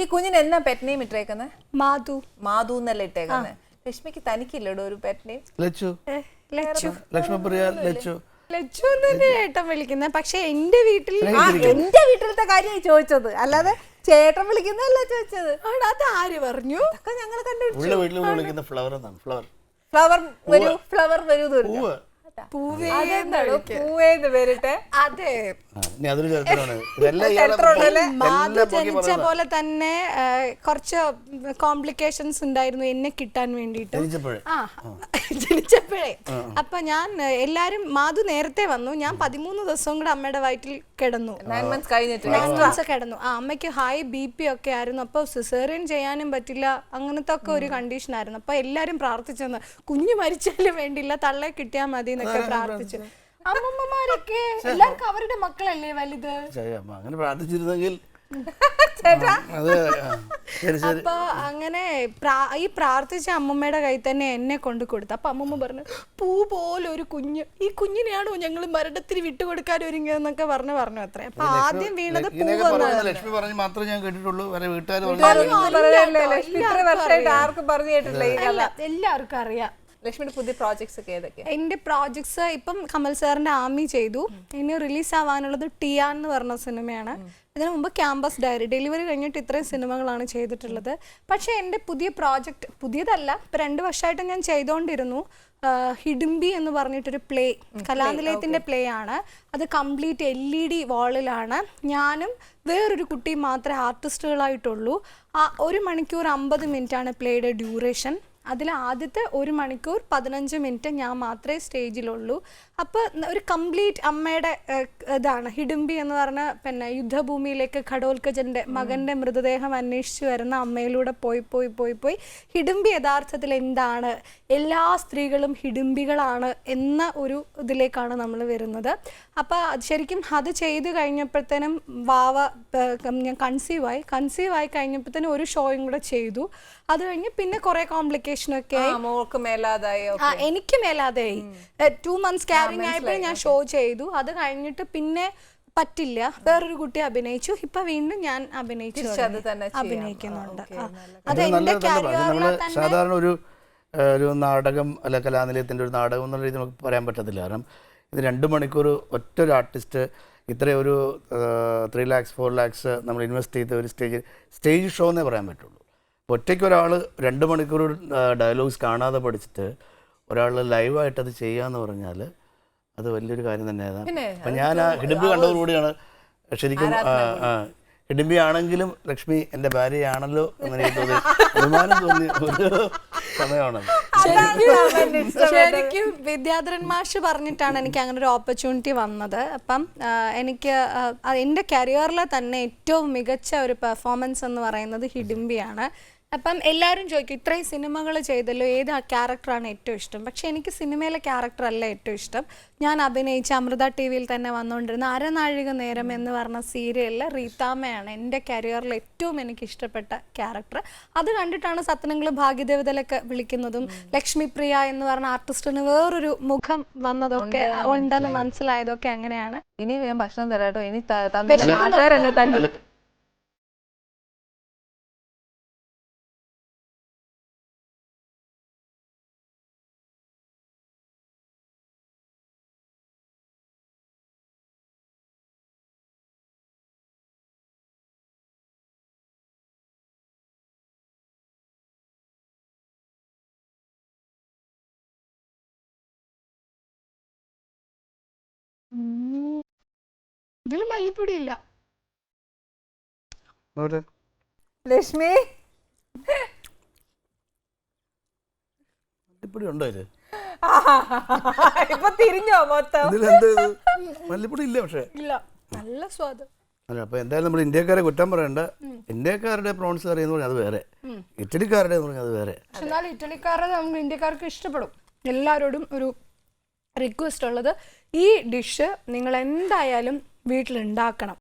ഈ കുഞ്ഞിന് എന്നാ പെറ്റ് നെയിം ഇട്ടേക്കുന്നത് മാധു. മാധു എന്നല്ലേ ഇട്ടേക്കുന്നത് ലക്ഷ്മിക്ക് തനിക്കില്ലടോ ഒരു പെറ്റ് നെയിം ലച്ചു. ലച്ചു. ലക്ഷ്മപ്രിയ ലച്ചു. ലച്ചു ഏട്ടൻ വിളിക്കുന്നത് പക്ഷെ എന്റെ വീട്ടിൽ എന്റെ വീട്ടിലത്തെ കാര്യമായി ചോദിച്ചത്. അല്ലാതെ ചേട്ടൻ വിളിക്കുന്നതല്ല ചോദിച്ചത്? അത് ആര് പറഞ്ഞു? ഞങ്ങൾ കണ്ടുപിടിച്ചു. ഉള്ള വീട്ടിൽ വിളിക്കുന്ന ഫ്ലവർ എന്നാണ്. ഫ്ലവർ ഫ്ലവർ വരൂ ഫ്ലവർ വരൂ അതെ? മാധു ജനിച്ച പോലെ തന്നെ കുറച്ച് കോംപ്ലിക്കേഷൻസ് ഉണ്ടായിരുന്നു എന്നെ കിട്ടാൻ വേണ്ടിയിട്ട്. ജനിച്ചപ്പോഴേ. ആ ജനിച്ചപ്പോഴേ. അപ്പൊ ഞാൻ എല്ലാരും മാധു നേരത്തെ വന്നു. ഞാൻ പതിമൂന്ന് ദിവസവും കൂടെ അമ്മയുടെ വയറ്റിൽ കിടന്നു. കിടന്നു. ആ അമ്മയ്ക്ക് ഹൈ ബി പി ഒക്കെ ആയിരുന്നു. അപ്പൊ സിസേറിയൻ ചെയ്യാനും പറ്റില്ല. അങ്ങനത്തെ ഒക്കെ ഒരു കണ്ടീഷൻ ആയിരുന്നു. അപ്പൊ എല്ലാരും പ്രാർത്ഥിച്ചെന്ന് കുഞ്ഞു മരിച്ചാലും വേണ്ടില്ല തള്ളെ കിട്ടിയാൽ മതി എന്നൊക്കെ പ്രാർത്ഥിച്ചു അമ്മമ്മമാരൊക്കെ എല്ലാവർക്കും അവരുടെ മക്കളല്ലേ വലുത്? അങ്ങനെ പ്രാർത്ഥിച്ചിരുന്നെങ്കിൽ ചേട്ടാ. അത് ശരി ശരി. അപ്പൊ അങ്ങനെ ഈ പ്രാർത്ഥിച്ച അമ്മമ്മയുടെ കയ്യിൽ തന്നെ എന്നെ കൊണ്ട് കൊടുത്തു. അപ്പൊ അമ്മമ്മ പറഞ്ഞു പൂ പോലെ ഒരു കുഞ്ഞ്. ഈ കുഞ്ഞിനെയാണോ ഞങ്ങൾ മരണത്തിന് വിട്ടുകൊടുക്കാൻ ഒരുങ്ങിയെന്നൊക്കെ പറഞ്ഞു പറഞ്ഞു അത്ര. അപ്പൊ ആദ്യം വീണത് ലക്ഷ്മി പറഞ്ഞു മാത്രമേ ഞാൻ കേട്ടിട്ടുള്ളൂ. വരെ വീട്ടുകാർ എല്ലാവർക്കും അറിയാം. ലക്ഷ്മിയുടെ പുതിയ പ്രോജക്ട്സ് ഒക്കെ ഏതൊക്കെ എന്റെ പ്രോജക്ട്സ് ഇപ്പം കമൽ സാറിന്റെ ആമി ചെയ്തു. ഇനി റിലീസ് ആവാനുള്ളത് ടിയാൻ എന്ന് പറഞ്ഞ സിനിമയാണ്. ഇതിനു മുമ്പ് ക്യാമ്പസ് ഡയറി ഡെലിവറി കഴിഞ്ഞിട്ട് ഇത്രയും സിനിമകളാണ് ചെയ്തിട്ടുള്ളത്. പക്ഷേ എന്റെ പുതിയ പ്രോജക്റ്റ് പുതിയതല്ല ഇപ്പൊ രണ്ട് വർഷമായിട്ട് ഞാൻ ചെയ്തുകൊണ്ടിരുന്നു. ഹിഡുംബി എന്ന് പറഞ്ഞിട്ടൊരു പ്ലേ കലാനിലയത്തിന്റെ പ്ലേ ആണ്. അത് കംപ്ലീറ്റ് എൽ ഇ ഡി വാളിലാണ്. ഞാനും വേറൊരു കുട്ടിയും മാത്രമേ ആർട്ടിസ്റ്റുകളായിട്ടുള്ളൂ ആ ഒരു മണിക്കൂർ അമ്പത് ആണ് പ്ലേയുടെ ഡ്യൂറേഷൻ അതിൽ ആദ്യത്തെ ഒരു മണിക്കൂർ പതിനഞ്ച് മിനിറ്റ് ഞാൻ മാത്രമേ സ്റ്റേജിലുള്ളൂ. അപ്പോൾ ഒരു കംപ്ലീറ്റ് അമ്മയുടെ ഇതാണ്. ഹിഡുംബി എന്ന് പറഞ്ഞ പിന്നെ യുദ്ധഭൂമിയിലേക്ക് ഘടോത്കജന്റെ മകന്റെ മൃതദേഹം അന്വേഷിച്ച് വരുന്ന അമ്മയിലൂടെ പോയി പോയി പോയി പോയി. ഹിഡുംബി യഥാർത്ഥത്തിൽ എന്താണ്? എല്ലാ സ്ത്രീകളും ഹിഡുംബികളാണ് എന്ന ഒരു ഇതിലേക്കാണ് നമ്മൾ വരുന്നത്. അപ്പോൾ ശരിക്കും അത് ചെയ്തു കഴിഞ്ഞപ്പോഴത്തേനും വാവ ഞാൻ കൺസീവ് ആയി. കൺസീവ് ആയി കഴിഞ്ഞപ്പോഴത്തേനും ഒരു ഷോയും കൂടെ ചെയ്തു. അത് കഴിഞ്ഞ് പിന്നെ കുറേ കോംപ്ലിക്കേഷൻ ഒക്കെ ആ ആയി. മോൾക്ക് മേലാതായി എനിക്ക് മേലാതായി. ടു മന്ത്സ് ക്യാരിങ് ആയപ്പോൾ ഞാൻ ഷോ ചെയ്തു. അത് കഴിഞ്ഞിട്ട് പിന്നെ പറ്റില്ല. വേറൊരു കുട്ടി അഭിനയിച്ചു. ഇപ്പൊ വീണ്ടും ഞാൻ അഭിനയിച്ചു. അഭിനയിക്കുന്നുണ്ട്. അത് എന്റെ സാധാരണ ഒരു ഒരു നാടകം അല്ല കലാനിലയത്തിന്റെ ഒരു നാടകം എന്നുള്ള രീതി നമുക്ക് പറയാൻ പറ്റത്തില്ല. കാരണം ഇത് രണ്ട് മണിക്കൂർ ഒറ്റ ഒരു ആർട്ടിസ്റ്റ് ഇത്രയും ഒരു ത്രീ ലാക്സ് ഫോർ ലാക്സ് നമ്മൾ ഇൻവെസ്റ്റ് ചെയ്ത ഒരു സ്റ്റേജ് സ്റ്റേജ് ഷോ എന്നേ പറയാൻ പറ്റുള്ളൂ. ഒറ്റയ്ക്ക് ഒരാൾ രണ്ട് മണിക്കൂർ ഡയലോഗ്സ് കാണാതെ പഠിച്ചിട്ട് ഒരാൾ ലൈവായിട്ട് അത് ചെയ്യാന്ന് പറഞ്ഞാൽ അത് വലിയൊരു കാര്യം തന്നെയാണ്. അപ്പൊ ഞാൻ ആ ഹിഡിംബി കണ്ടതോടുകൂടിയാണ് ശരിക്കും ഹിഡിമ്പി ഹിഡിംബി ആണെങ്കിലും ലക്ഷ്മി എന്റെ ഭാര്യയാണല്ലോ എന്നെനിക്ക് തോന്നി അഭിമാനം തോന്നി ഒരു സമയമാണ്. ശരിക്കും വിദ്യാധരൻ മാഷ് പറഞ്ഞിട്ടാണ് എനിക്ക് അങ്ങനെ ഒരു ഓപ്പർച്യൂണിറ്റി വന്നത്. അപ്പം എനിക്ക് എന്റെ കരിയറിലെ തന്നെ ഏറ്റവും മികച്ച ഒരു പെർഫോമൻസ് എന്ന് പറയുന്നത് ഹിഡിംബിയാണ്. അപ്പം എല്ലാവരും ചോദിക്കും ഇത്രയും സിനിമകൾ ചെയ്തല്ലോ ഏത് ക്യാരക്ടറാണ് ഏറ്റവും ഇഷ്ടം? പക്ഷെ എനിക്ക് സിനിമയിലെ ക്യാരക്ടർ അല്ല ഏറ്റവും ഇഷ്ടം. ഞാൻ അഭിനയിച്ച അമൃത ടി വിയിൽ തന്നെ വന്നുകൊണ്ടിരുന്ന അരനാഴിക നേരം എന്ന് പറഞ്ഞ സീരിയലിലെ റീതാമയാണ് എന്റെ കരിയറിൽ ഏറ്റവും എനിക്ക് ഇഷ്ടപ്പെട്ട ക്യാരക്ടർ. അത് കണ്ടിട്ടാണ് സത്യനങ്ങൾ ഭാഗ്യദേവതലൊക്കെ വിളിക്കുന്നതും ലക്ഷ്മി പ്രിയ എന്ന് പറഞ്ഞ ആർട്ടിസ്റ്റിന് വേറൊരു മുഖം വന്നതൊക്കെ ഉണ്ടെന്ന് മനസ്സിലായതൊക്കെ അങ്ങനെയാണ്. ഇനി ഞാൻ ഭക്ഷണം തരാട്ടോ ഇനി തന്നെ ഇതിൽ മല്ലിപ്പൊടി ഇല്ല ലക്ഷ്മി? മല്ലിപ്പൊടി ഉണ്ടോ ഇത് ഇപ്പൊ തിരിഞ്ഞോ മൊത്തം? മല്ലിപ്പൊടി ഇല്ല പക്ഷേ. ഇല്ല നല്ല സ്വാദ്. അല്ല അപ്പൊ എന്തായാലും നമ്മൾ ഇന്ത്യക്കാരെ കുറ്റം പറയണ്ട. ഇന്ത്യക്കാരുടെ പ്രോൺസ് കറി എന്ന് പറഞ്ഞാൽ അത് വേറെ. ഇറ്റലിക്കാരുടെ എന്ന് പറഞ്ഞാൽ അത് വേറെ. എന്നാൽ ഇറ്റലിക്കാരെ നമുക്ക് ഇന്ത്യക്കാർക്ക് ഇഷ്ടപ്പെടും. എല്ലാവരോടും ഒരു റിക്വസ്റ്റ് ഉള്ളത് ഈ ഡിഷ് നിങ്ങൾ എന്തായാലും വീട്ടിലുണ്ടാക്കണം.